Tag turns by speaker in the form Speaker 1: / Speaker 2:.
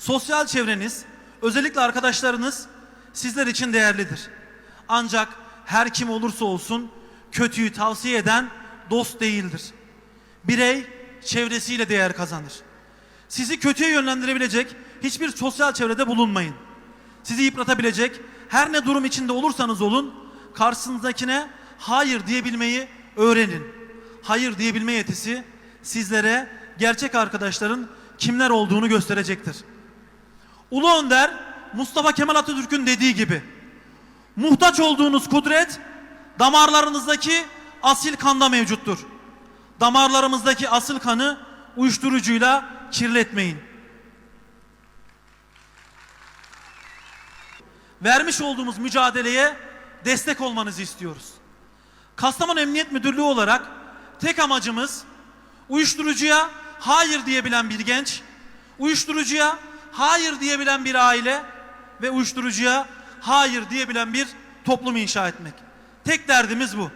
Speaker 1: Sosyal çevreniz, özellikle arkadaşlarınız sizler için değerlidir. Ancak her kim olursa olsun kötüyü tavsiye eden dost değildir. Birey çevresiyle değer kazanır. Sizi kötüye yönlendirebilecek hiçbir sosyal çevrede bulunmayın. Sizi yıpratabilecek her ne durum içinde olursanız olun karşınızdakine hayır diyebilmeyi öğrenin. Hayır diyebilme yetisi sizlere gerçek arkadaşların kimler olduğunu gösterecektir. Ulu Önder Mustafa Kemal Atatürk'ün dediği gibi muhtaç olduğunuz kudret damarlarınızdaki asil kanda mevcuttur. Damarlarımızdaki asıl kanı uyuşturucuyla kirletmeyin. Vermiş olduğumuz mücadeleye destek olmanızı istiyoruz. Kastamonu Emniyet Müdürlüğü olarak tek amacımız uyuşturucuya hayır diyebilen bir genç, uyuşturucuya hayır diyebilen bir aile ve uyuşturucuya hayır diyebilen bir toplum inşa etmek. Tek derdimiz bu.